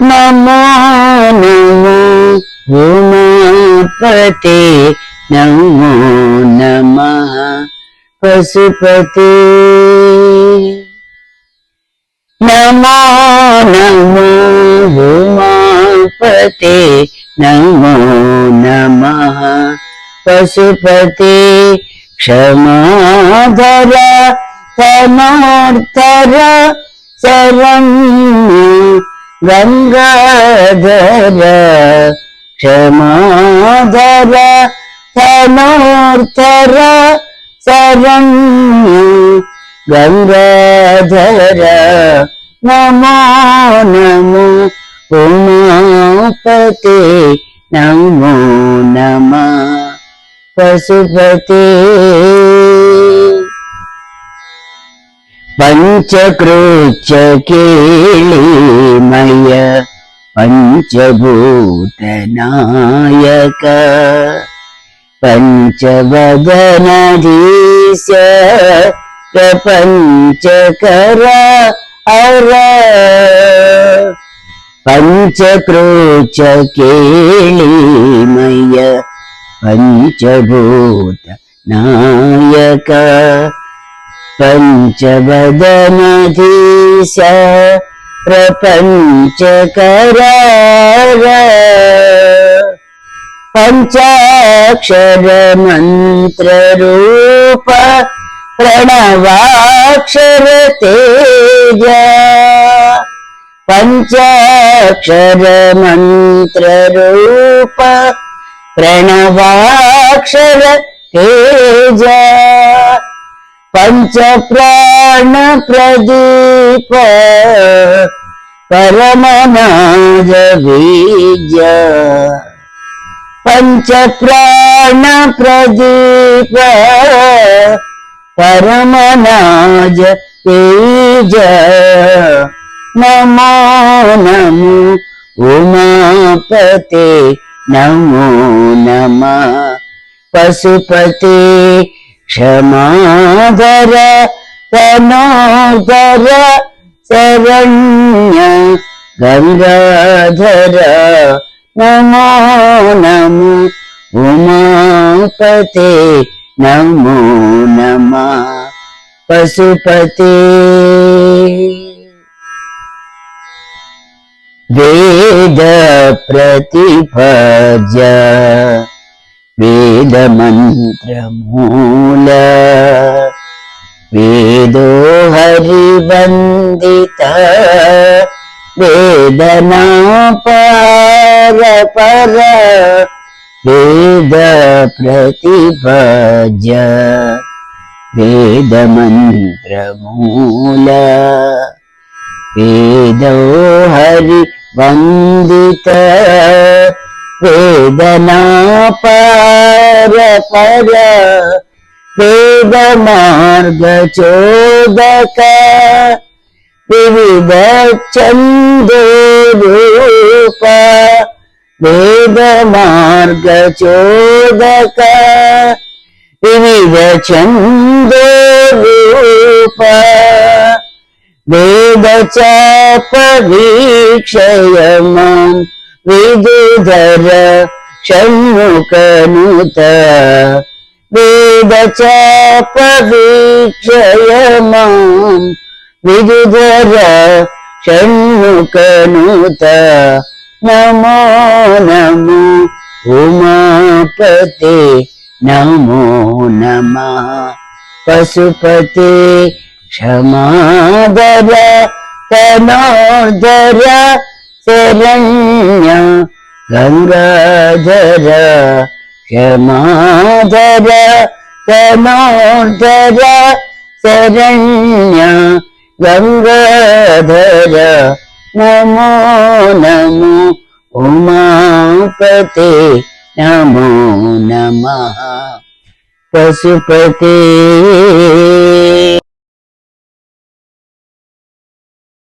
నమో నమో ఉమాపతే నమో నమ పశుపతే నమో నమో ఉమాపతే నమో నమ పశుపతే క్షమాధర తనోర్ధర శరణ్య గంగాధర క్షమాధర సమర్థర శరణ్య గంగాధర నమో నమో ఉమాపతి నమో నమ. పశుపతే పంచకృత్య కేళీమయ పంచభూత నాయక పంచవదనధీశ ప్రపంచకర అర పంచకృత్య కేళీమయ పంచభూత నాయక పంచవదనధీశ ప్రపంచకర పంచాక్షర మంత్ర రూప ప్రణవాక్షర తేజ పంచాక్షర మంత్ర రూప ప్రణవాక్షర తేజ పంచ ప్రాణ ప్రదీప క్షమాధర తనోధర శరణ్య గంగాధర నమో నమో ఉమాపతే నమో నమ పశుపతే. వేద ప్రతిపజ వేదమంత్రమూల వేదో హరివందిత వేదనా పర పర వేద ప్రతిపజ వేదమంత్రమూల వేదో హరి వందిత వేదనా పర పర వేద మార్గ చోదక వివిధ చందో వేద మార్గ చోదక వివిధ చందో వేద చాప వీక్షయమాం విదుధర షణ్ముఖనుత వేద చాప వీక్షయమాం విదుధర షణ్ముఖనుత నమో నమో ఉమాపతే నమో నమ పశుపతే క్షమాదర తనోదర శరణ్య गङ्गाधर क्षमाधर क्षमा शरण्य गङ्गाधर। नमो नमो उमापते नमो नमः। पशुपते।